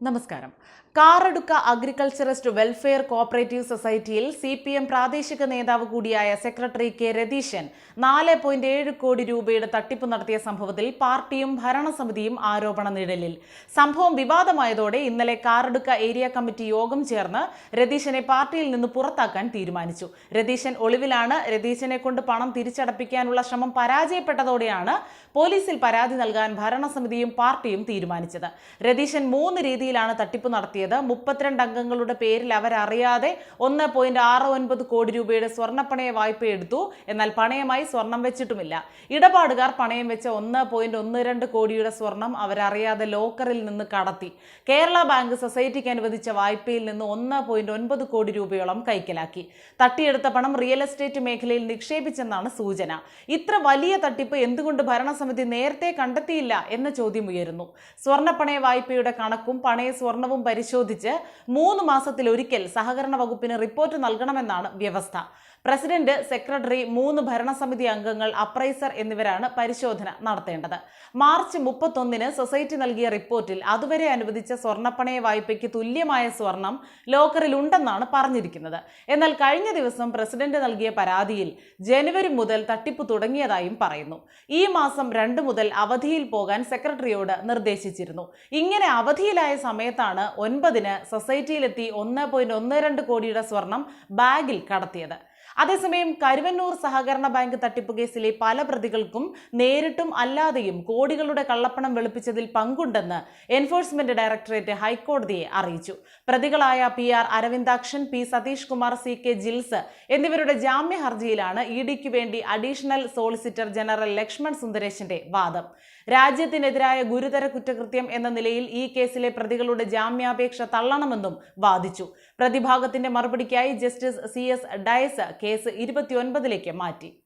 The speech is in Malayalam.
നമസ്കാരം. കാറടുക്ക അഗ്രികൾച്ചറിസ്റ്റ് വെൽഫെയർ കോഓപ്പറേറ്റീവ് സൊസൈറ്റിയിൽ സി പി എം പ്രാദേശിക നേതാവ് കൂടിയായ സെക്രട്ടറി കെ രതീശൻ നാല് പോയിന്റ് ഏഴ് കോടി രൂപയുടെ തട്ടിപ്പ് നടത്തിയ സംഭവത്തിൽ പാർട്ടിയും ഭരണസമിതിയും ആരോപണ നിഴലിൽ. സംഭവം വിവാദമായതോടെ ഇന്നലെ കാറടുക്ക ഏരിയ കമ്മിറ്റി യോഗം ചേർന്ന് രതീശനെ പാർട്ടിയിൽ നിന്ന് പുറത്താക്കാൻ തീരുമാനിച്ചു. രതീശൻ ഒളിവിലാണ്. രതീശനെ കൊണ്ട് പണം തിരിച്ചടപ്പിക്കാനുള്ള ശ്രമം പരാജയപ്പെട്ടതോടെയാണ് പോലീസിൽ പരാതി നൽകാൻ ഭരണസമിതിയും പാർട്ടിയും തീരുമാനിച്ചത്. രതീശൻ മൂന്ന് രീതിയിലാണ് തട്ടിപ്പ് നടത്തിയത്. മുപ്പത്തിരണ്ട് അംഗങ്ങളുടെ പേരിൽ അവരറിയാതെ ഒന്ന് പോയിന്റ് ആറ് ഒൻപത് കോടി രൂപയുടെ സ്വർണപ്പണയ വായ്പ എടുത്തു. എന്നാൽ പണയമായി സ്വർണം വെച്ചിട്ടുമില്ല. ഇടപാടുകാർ പണയം വെച്ച ഒന്ന് പോയിന്റ് ഒന്ന് രണ്ട് കോടിയുടെ സ്വർണം അവരറിയാതെ ലോക്കറിൽ നിന്ന് കടത്തി. കേരള ബാങ്ക് സൊസൈറ്റിക്ക് അനുവദിച്ച വായ്പയിൽ നിന്ന് ഒന്ന് പോയിന്റ് ഒൻപത് കോടി രൂപയോളം കൈക്കലാക്കി. തട്ടിയെടുത്ത പണം റിയൽ എസ്റ്റേറ്റ് മേഖലയിൽ നിക്ഷേപിച്ചെന്നാണ് സൂചന. ഇത്ര വലിയ തട്ടിപ്പ് എന്തുകൊണ്ട് ഭരണസമിതി നേരത്തെ കണ്ടെത്തിയില്ല എന്ന ചോദ്യം ഉയരുന്നു. സ്വർണപ്പണയ വായ്പയുടെ കണക്കും പണയ സ്വർണവും പരിശോധിച്ച് മൂന്ന് മാസത്തിലൊരിക്കൽ സഹകരണ വകുപ്പിന് റിപ്പോർട്ട് നൽകണമെന്നാണ് വ്യവസ്ഥ. പ്രസിഡന്റ് സെക്രട്ടറി മൂന്ന് ഭരണസമിതി അംഗങ്ങൾ അപ്രൈസർ എന്നിവരാണ് പരിശോധന നടത്തേണ്ടത്. മാർച്ച് മുപ്പത്തൊന്നിന് സൊസൈറ്റി നൽകിയ റിപ്പോർട്ടിൽ അതുവരെ അനുവദിച്ച സ്വർണപ്പണയ വായ്പയ്ക്ക് തുല്യമായ സ്വർണം ലോക്കറിൽ ഉണ്ടെന്നാണ് പറഞ്ഞിരിക്കുന്നത്. എന്നാൽ കഴിഞ്ഞ ദിവസം പ്രസിഡന്റ് നൽകിയ പരാതിയിൽ ജനുവരി മുതൽ തട്ടിപ്പ് തുടങ്ങിയതായും പറയുന്നു. ഈ മാസം രണ്ട് മുതൽ അവധിയിൽ പോകാൻ സെക്രട്ടറിയോട് നിർദ്ദേശിച്ചിരുന്നു. ഇങ്ങനെ അവധിയിലായ സമയത്താണ് ഒൻപതിന് സൊസൈറ്റിയിലെത്തി ഒന്ന് പോയിന്റ് ഒന്ന് രണ്ട് കോടിയുടെ സ്വർണം ബാഗിൽ കടത്തിയത്. അതേസമയം കരുവന്നൂർ സഹകരണ ബാങ്ക് തട്ടിപ്പ് കേസിലെ പല പ്രതികൾക്കും നേരിട്ടും അല്ലാതെയും കോടികളുടെ കള്ളപ്പണം വെളുപ്പിച്ചതിൽ പങ്കുണ്ടെന്ന് എൻഫോഴ്സ്മെന്റ് ഡയറക്ടറേറ്റ് ഹൈക്കോടതിയെ അറിയിച്ചു. പ്രതികളായ P R Aravindakshan P Satheesh Kumar C K Jils എന്നിവരുടെ ജാമ്യ ഹർജിയിലാണ് ഇ ഡിക്ക് വേണ്ടി അഡീഷണൽ സോളിസിറ്റർ ജനറൽ ലക്ഷ്മൺ സുന്ദരേശന്റെ വാദം. രാജ്യത്തിനെതിരായ ഗുരുതര കുറ്റകൃത്യം എന്ന നിലയിൽ ഈ കേസിലെ പ്രതികളുടെ ജാമ്യാപേക്ഷ തള്ളണമെന്നും വാദിച്ചു. പ്രതിഭാഗത്തിന്റെ മറുപടിക്കായി justice C S Dias case ഇരുപത്തിയൊൻപതിലേക്ക് മാറ്റി.